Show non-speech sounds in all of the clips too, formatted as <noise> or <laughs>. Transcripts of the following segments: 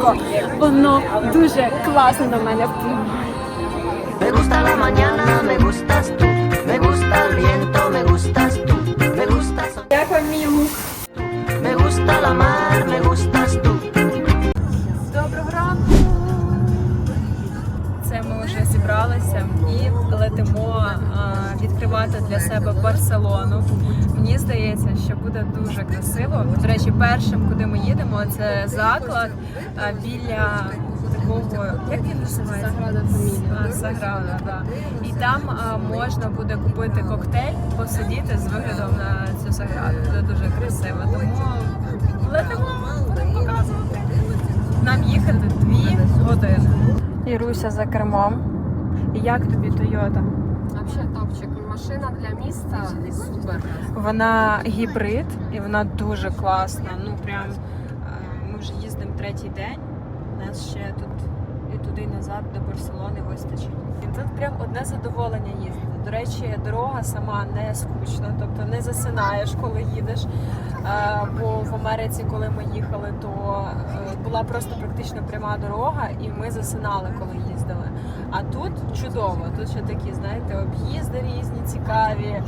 сонечко, воно дуже класно на мене впливає. Me gusta la mañana, me gustas tú. Me gusta el viento, me gustas tú. Me gusta мій лук? Me gusta la mar, me gustas tú. Доброго ранку! Це ми вже зібралися і летимо відкривати для себе Барселону. Мені здається, що буде дуже красиво. До речі, першим, куди ми їдемо, це заклад біля такого, як він називається? Саграда Фамілія. Саграда, да. І там можна буде купити коктейль, посидіти з виглядом на цю саграду. Буде дуже красиво. Тому летимо, будемо показувати. Нам їхати дві години. Іруся за кермом. Як тобі Тойота? Вообще топчик. Машина для міста супер. Вона гібрид і вона дуже класна. Ну прям е, ми вже їздимо третій день. Нас ще тут і туди і назад до Барселони вистачить. І тут прям одне задоволення їздити. До речі, дорога сама не скучна, тобто не засинаєш, коли їдеш. Е, Бо в Америці, коли ми їхали, то е, була просто практично пряма дорога, і ми засинали, коли їздили. А тут чудово, тут ще такі, знаєте, об'їзди різні, цікаві. Е,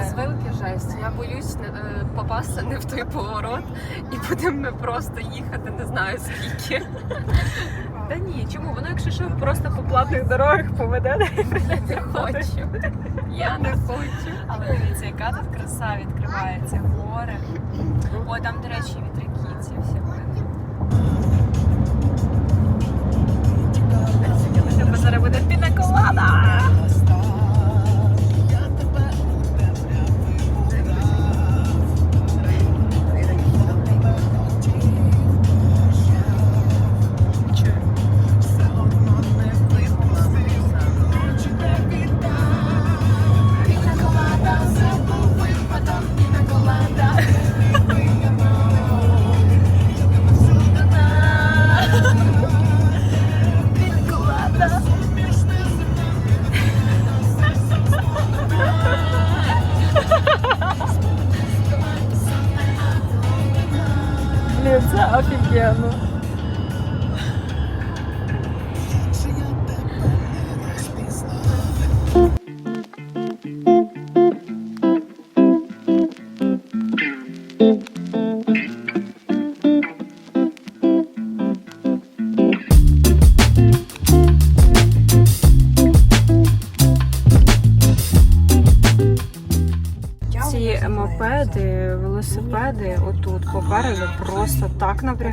Розвилки жесть. Я боюсь е, попасти не в той поворот і будемо ми просто їхати не знаю скільки. Та ні, чому? Воно, якщо що, просто по платних дорогах поведе. Не хочу. Я не хочу. Але дивіться, яка тут краса відкривається, гори. О, там, до речі, вітряки ці всі Тебе зараз буде пінаколада!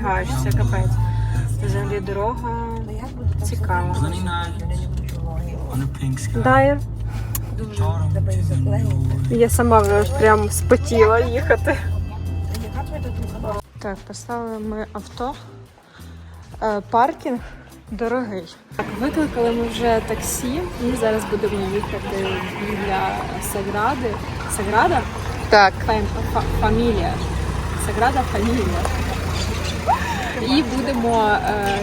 Так напрягаєш, капець. Взагалі дорога цікава. Дайр. Я сама вже прям спотіла їхати. Так, поставили ми авто. Е, Паркінг дорогий. Так, викликали ми вже таксі і зараз будемо їхати біля Сагради. Саграда? Так. Фамілія. Саграда Фамілія. І будемо е,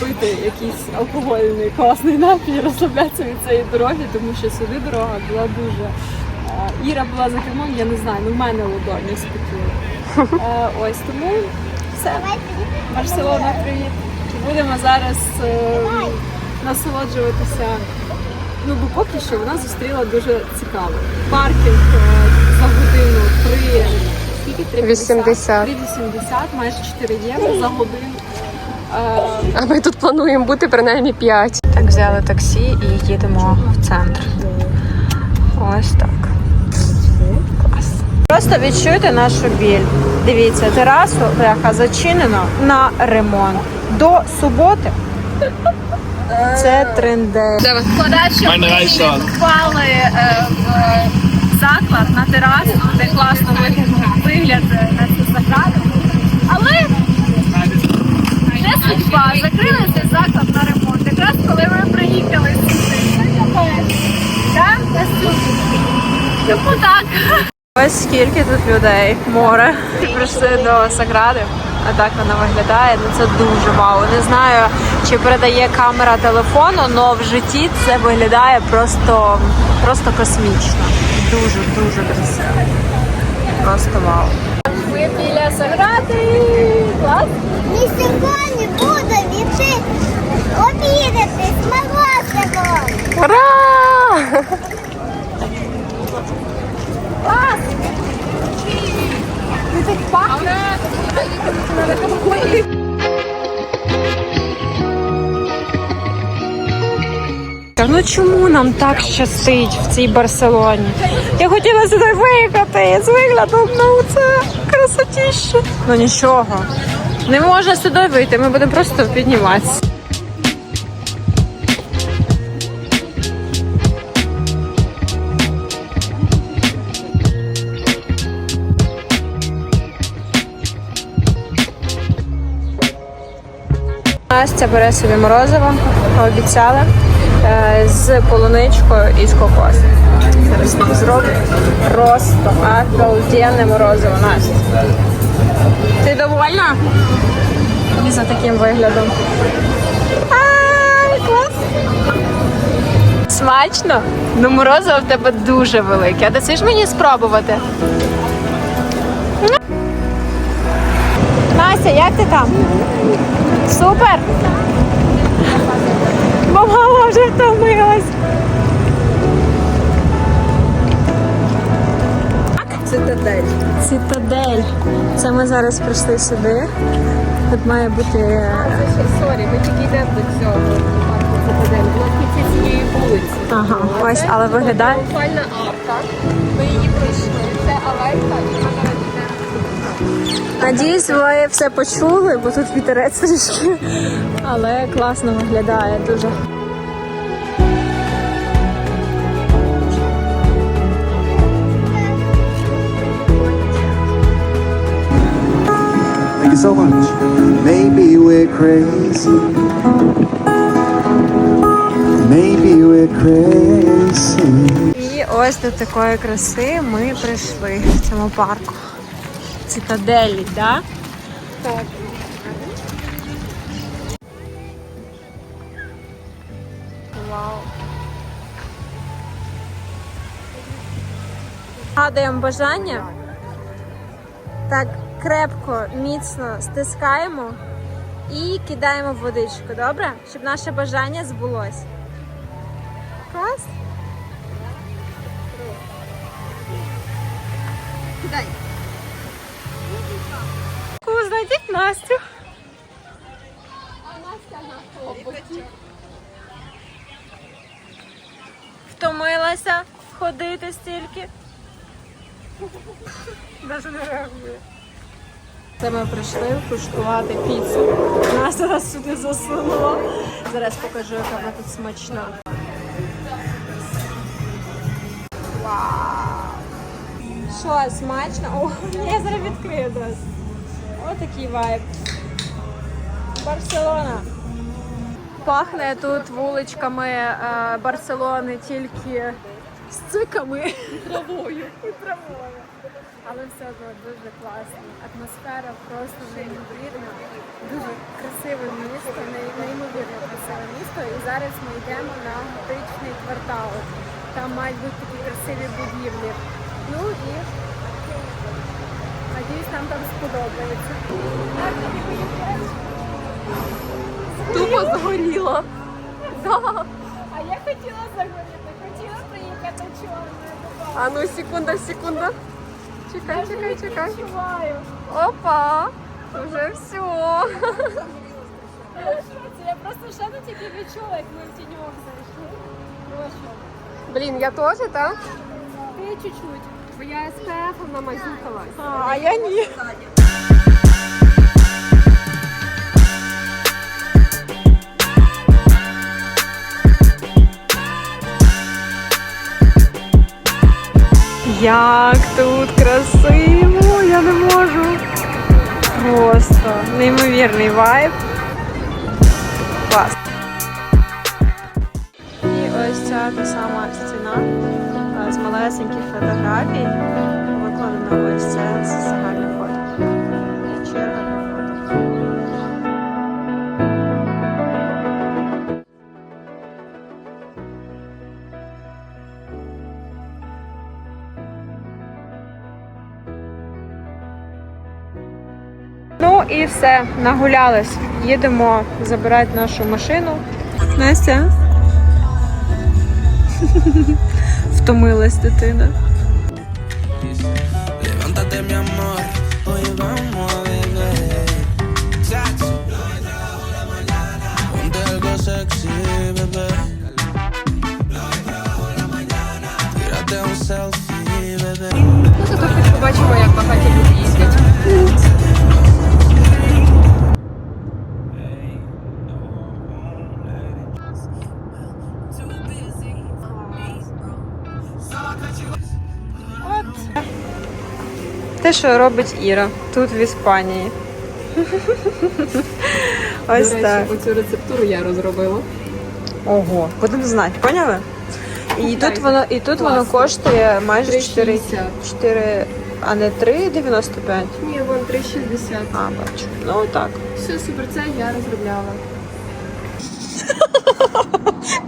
пити якийсь алкогольний класний напій, розслаблятися від цієї дороги, тому що сюди дорога була дуже. Е, Іра була за кермом, я не знаю, ну в мене ладоні спотіли. Е, ось тому все. Барселона, привіт. Будемо зараз е, насолоджуватися. Ну, бо поки що вона зустріла дуже цікаво. Паркінг е, за годину 3, скільки? 3,50? 80. 3,80, майже 4 євро за годину. Е, А ми тут плануємо бути принаймні 5. так, взяли таксі і їдемо в центр. Ось так. Клас. Просто відчуйте нашу біль. Дивіться, терасу бляха зачинено на ремонт. До суботи. Це. Mijn reiszaal. Впали е, в заклад на терасу, де класно вигляд- вигляд е, на цю заграду. Але не судьба, закрили цей заклад на ремонт. Якраз коли ми приїхали сюди. На. Тому так. Ось скільки тут людей, море. Прийшли до Сагради, а так вона виглядає. Ну це дуже вау. Не знаю, чи передає камера телефону, але в житті це виглядає просто, просто космічно. Дуже, дуже красиво просто вау. Ми біля Сагради. Клас. Ми сьогодні будемо обідати з молочником. Ура! Клас! Це пахне! Та ну чому нам так щастить в цій Барселоні? Я хотіла сюди виїхати з виглядом на це красотіще. Ну нічого. Не можна сюди вийти, ми будемо просто підніматися. Настя бере собі морозиво, обіцяла, е, з полуничкою і з кокосом. Зараз нам зроблю просто обалденне морозиво, Настя. Ти довольна? За таким виглядом. Ай, клас! Смачно? Ну, морозиво в тебе дуже велике. А ти мені спробувати? Настя, як ти там? Супер! Бо мама вже втомилась. Цитадель. Цитадель. Це ми зараз прийшли сюди. Тут має бути. е, Сорі, ми тільки йдемо до цього парку Цитадель. Вона кінці цієї вулиці. Ага, ось, але виглядає. Тріумфальна арка. Ми її пройшли. Це алейка Надіюсь, ви все почули, бо тут вітерець трішки. Але класно виглядає дуже. Thank you so much. Maybe we're crazy. Maybe we're crazy. І ось до такої краси ми прийшли в цьому парку. Цитаделі, так? Так. Вау. Гадаємо бажання. Так крепко, міцно стискаємо і кидаємо в водичку, добре? Щоб наше бажання збулось. Клас? Кого знайдіть Настю? А Настя на автобусі. Втомилася ходити стільки. Даже не реагує. Це ми прийшли куштувати піцу. Нас зараз сюди засунуло. Зараз покажу, яка вона тут смачна. Що, смачно? О, я зараз відкрию нас. Ось такий вайб. Барселона. Пахне тут вуличками е, Барселони тільки з циками. Травою. І травою. Але все одно дуже класно. Атмосфера просто неймовірна. Дуже красиве місто, ней- неймовірно красиве місто. І зараз ми йдемо на готичний квартал. Там мають бути такі красиві будівлі. Ну і надіюсь, нам там сподобається. Тупо згоріла. А я хотіла загоріти, хотіла приїхати чорною. А ну секунда, секунда. Чекай, чекай, чекай. Відчуваю. Опа! Уже все. Я просто ще не тільки відчула, як ми в тіньок зайшли. Прошу. Блін, я теж, так? Ти чуть-чуть. Я СПФ намазюкалась. А я ні. Як тут красиво, я не можу. Просто неймовірний вайб. Ось ця та сама стіна з малесеньких фотографій. Викладено ось це загальне фото. Ну і все, нагулялись. Їдемо забирати нашу машину. Настя. <laughs> selfie, bebé. Ну, зато побачимо, як багаті люди Те, що робить Іра тут в Іспанії. Ось так. оцю рецептуру я розробила. Ого, будемо знати, поняли? І тут воно, і тут воно класно. коштує майже 4, 3,60. 4, а не 3,95. Ні, вон 3,60. А, бачу. Ну так. Все, супер, це я розробляла.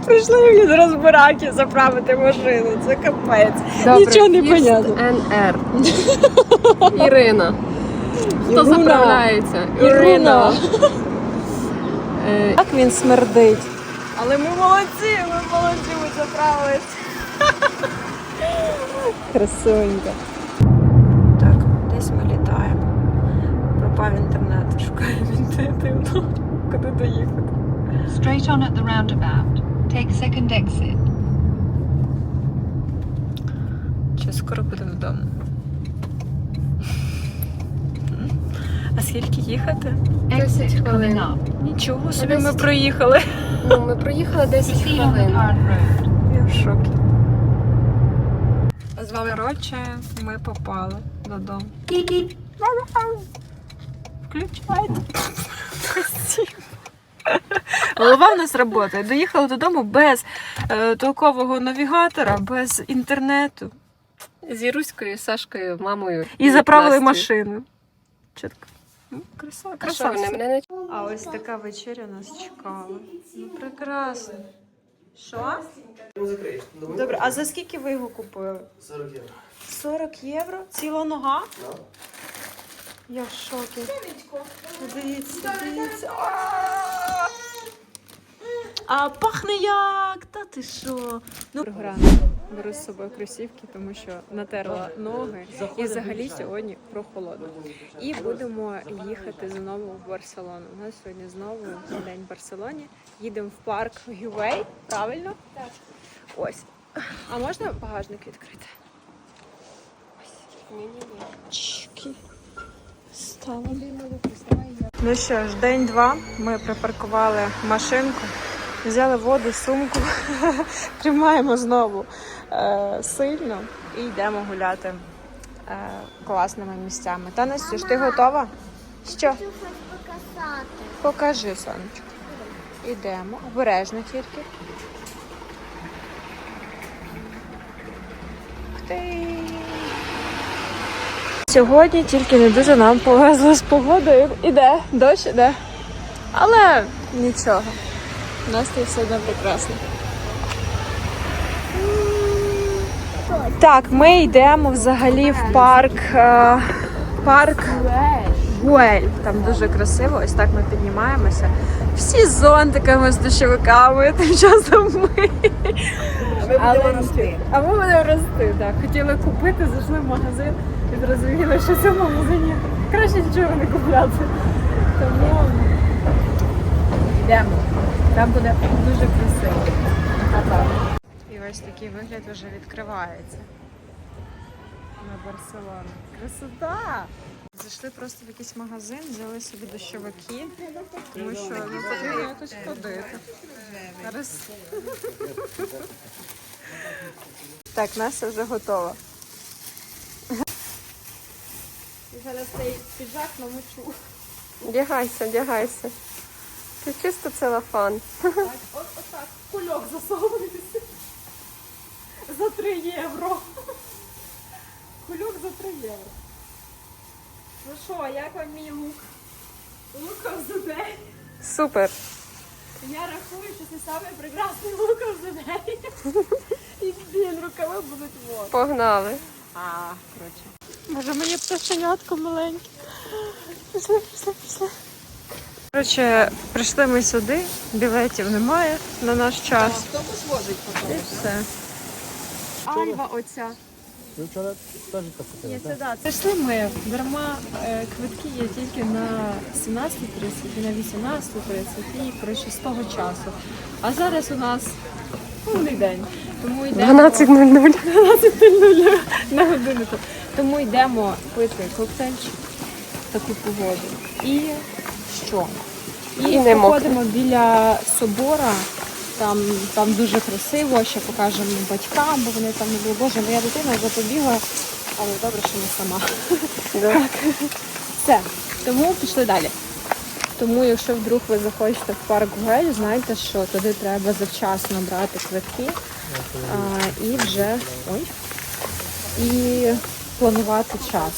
Прийшли від розбираки заправити машину. Це капець. Нічого не понятно. НР. <laughs> Ірина. Хто Іруна. заправляється? Ірина. <laughs> Е, Так він смердить. Але ми молодці, ми молодці, ми заправились. <laughs> Красунька. Так, десь ми літаємо. Пропав інтернет, шукаємо інтуїтивно. Куди доїхати? Straight on at the roundabout. Take second exit. Чи скоро будемо вдома? А скільки їхати? 10 хвилин. Нічого собі ми проїхали. Ну, ми проїхали 10 Proceed хвилин. Я в шокі. З вами коротше, ми попали додому. Включайте. <laughs> Голова в нас працює. Доїхали додому без е, толкового навігатора, без інтернету. З Іруською, Сашкою, мамою. І заправили машину. Чітко. Ну, краса, А що, вони мене не А ось така вечеря нас чекала. Ну прекрасно. Що? Добре, а за скільки ви його купили? 40 євро. 40 євро? Ціла нога? Я в шокі. Дивіться, дивіться. А! А пахне як? Та ти що? Ну, Програма. Беру з собою кросівки, тому що натерла ноги і взагалі сьогодні прохолодно. І будемо їхати знову в Барселону. У нас сьогодні знову день в Барселоні. Їдемо в парк Гювей, правильно? Так. Ось. А можна багажник відкрити? Чики. Стало. Ну що ж, день два. Ми припаркували машинку, взяли воду, сумку, <laughs> тримаємо знову е, сильно і йдемо гуляти е, класними місцями. Та Настюш, ти готова? Що? Покажи, сонечко. Ідемо. Обережно тільки. Ти. Сьогодні тільки не дуже нам повезло з погодою. Іде, дощ іде. Але нічого. У нас тут все одно прекрасно. Так, ми йдемо взагалі в парк. е, Парк Гуель. Там дуже красиво. Ось так ми піднімаємося. Всі з зонтиками, з дощовиками, тим часом ми. А ми будемо рости. А ми будемо рости, так. Хотіли купити, зайшли в магазин і зрозуміли, що в цьому магазині краще нічого не купляти. Тому йдемо. Там буде дуже красиво. І ось такий вигляд вже відкривається. На Барселону. Красота! Зайшли просто в якийсь магазин, взяли собі дощовики, тому що ну, потрібно якось ходити. Зараз. <laughs> Так, Настя вже готова. Зараз цей піджак намочу. Вдягайся, вдягайся. Це чисто целофан. От, отак, кульок засовується. За 3 євро. Кульок за 3 євро. Ну що, як вам мій лук? Лук of the day. Супер. Я рахую, що це саме прекрасний лук of the. І блін, рукави будуть вот. Погнали. А, коротше. Може, моє пташенятко маленьке. Пішли, пішли, пішли. Коротше, прийшли ми сюди, білетів немає на наш час. Автобус возить потім. І все. Альва оця. Ви вчора теж так Ні, хотіли, це так? да. Прийшли ми. Дарма е, квитки є тільки на 17.30 і на 18.30 і коротше з того часу. А зараз у нас повний день. Тому йдемо 12.00. 12.00 на годиннику. Тому йдемо пити коктейльчик в таку погоду. І що? І, І не мокро. походимо біля собора. Там, там дуже красиво, ще покажемо батькам, бо вони там не були. Боже, моя дитина вже побігла, але добре, що не сама. Так. Все. Тому пішли далі. Тому, якщо вдруг ви захочете в парк Гуель, знайте, що туди треба завчасно брати квитки а, і вже ой, і планувати час.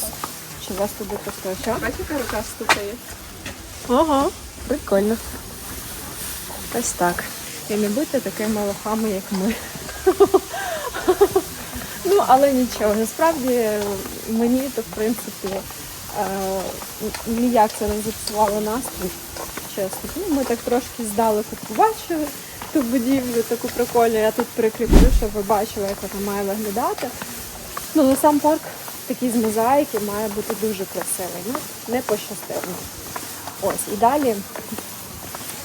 Чи у вас туди просто час? Бачиш, яка рука стукає? Ага, прикольно. Ось так. І не будьте такими лохами, як ми. <laughs> ну, але нічого. Насправді мені то, в принципі, е, ніяк це не зіпсувало настрій. Чесно. Ну, ми так трошки здалеку побачили ту будівлю таку прикольну. Я тут прикріплю, щоб ви бачили, як вона має виглядати. Ну, але сам парк такий з мозаїки має бути дуже красивий. Ну, не пощастило. Ось, і далі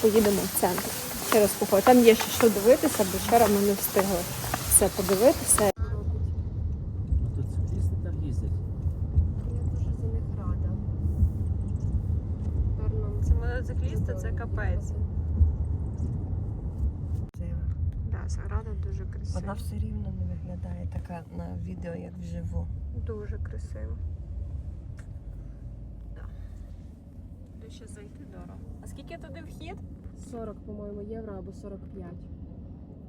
поїдемо в центр через поход. Там є ще що дивитися, бо вчора ми не встигли все подивитися. Мотоциклісти так їздять. Я дуже за них рада. Це мотоциклісти, це капець. Да, Саграда дуже красива. Вона все рівно не виглядає така на відео, як вживу. Дуже красиво. Да. Ще зайти дорого. А скільки туди вхід? 40, по-моєму, євро або 45.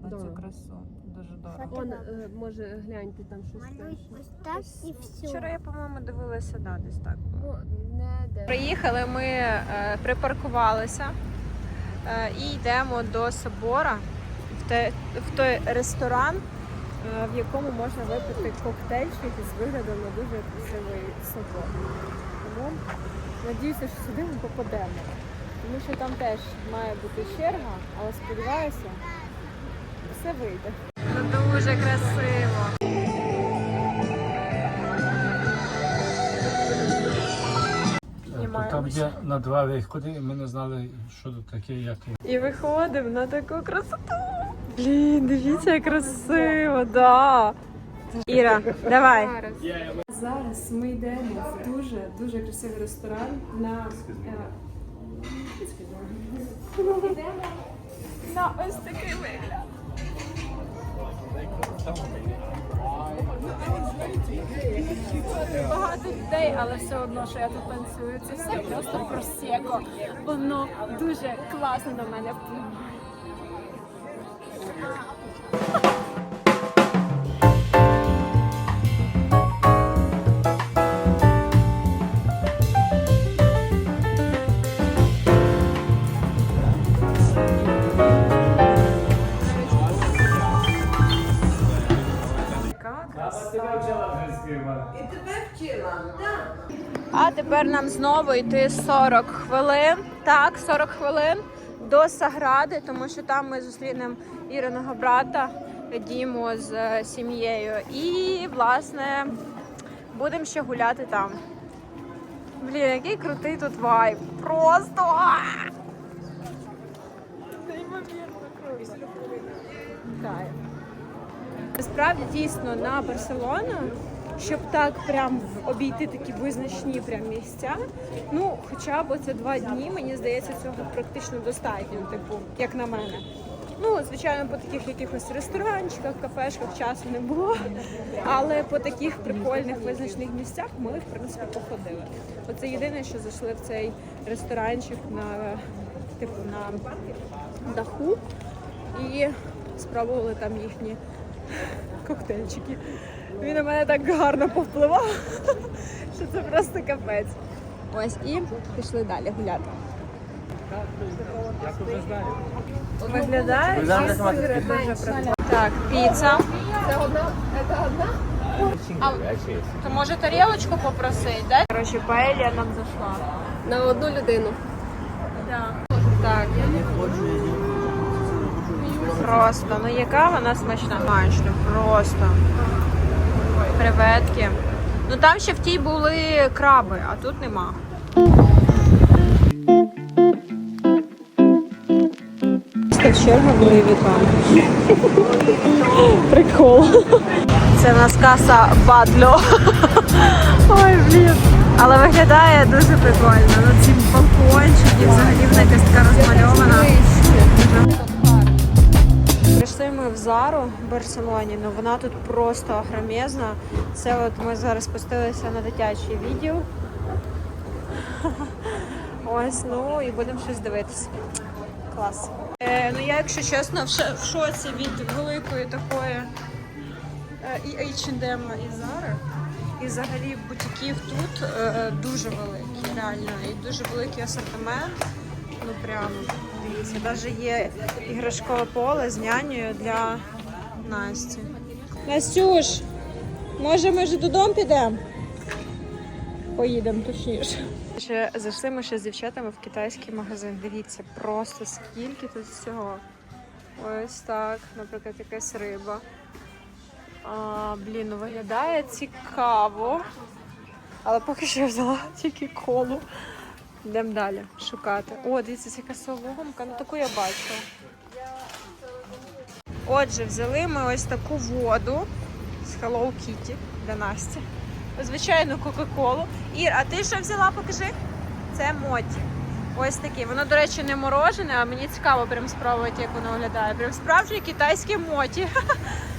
На цю красу. Дуже дорого. Он, е, може, гляньте, там щось. так і все. Вчора я, по-моєму, дивилася, да, десь так. було. Ну, не де. Приїхали, ми е, припаркувалися е, і йдемо до собора в, те, в той ресторан, е, в якому можна випити коктейльчик з виглядом на дуже красивий собор. Тому надіюся, що сюди ми попадемо. Тому що там теж має бути черга, але сподіваюся, все вийде. Дуже красиво. Там є на два виходи, і ми не знали, що тут таке, як І виходимо на таку красоту. Блін, дивіться, як красиво, да. Іра, давай. Зараз ми йдемо в дуже дуже красивий ресторан на е, на ось такий вигляд. Багато людей, але все одно, що я тут танцюю, це все просто просеко. Воно дуже класно на мене впливає. А тепер нам знову йти 40 хвилин. Так, 40 хвилин до Сагради, тому що там ми зустрінемо Іриного брата Діму з е, сім'єю. І, власне, будемо ще гуляти там. Блін, який крутий тут вайб. Просто! Кайф. Насправді дійсно на Барселону, щоб так прям обійти такі визначні прям місця. Ну, хоча б це два дні, мені здається, цього практично достатньо, типу, як на мене. Ну, звичайно, по таких якихось ресторанчиках, кафешках часу не було. Але по таких прикольних визначних місцях ми, в принципі, походили. Оце єдине, що зайшли в цей ресторанчик на типу на даху і спробували там їхні коктейльчики. Він на мене так гарно повпливав, <laughs> що це просто капець. Ось і пішли далі гуляти. Виглядає дуже. Так, піца. Це одна, це одна? А, то може тарілочку попросити, да? Коротше, паелія нам зайшла. На одну людину. Да. Так. Просто, ну яка вона смачна. Смачно, просто. Креветки. Ну там ще в тій були краби, а тут нема. Черга Вітон. <laughs> Прикол. Це в нас каса Бадло. Ой, блін. Але виглядає дуже прикольно. Ну ці балкончики, взагалі вона якась така розмальована. Зару в Барселоні, ну вона тут просто огромезна. Це от ми зараз спустилися на дитячий відділ. <laughs> Ось, ну і будемо щось дивитися. Клас. Е, ну я, якщо чесно, в шоці від великої такої е, і H&M, і Zara. І взагалі бутиків тут е, дуже великі, реально, і дуже великий асортимент. Ну прям дивіться, навіть є іграшкове поле з нянею для Насті. Настюш, може ми вже додому підемо? Поїдемо точніше. Ще зайшли ми ще з дівчатами в китайський магазин. Дивіться, просто скільки тут всього. Ось так, наприклад, якась риба. А, блін, ну виглядає цікаво. Але поки що я взяла тільки колу. Йдемо далі шукати. О, дивіться, яка соломка. Ну таку я бачила. Отже, взяли ми ось таку воду з Hello Kitty для Насті. Звичайну Кока-Колу. Ір, а ти що взяла? Покажи. Це моті. Ось такі. Воно, до речі, не морожене, а мені цікаво прям спробувати, як воно виглядає. Прям справжнє китайське моті. <laughs>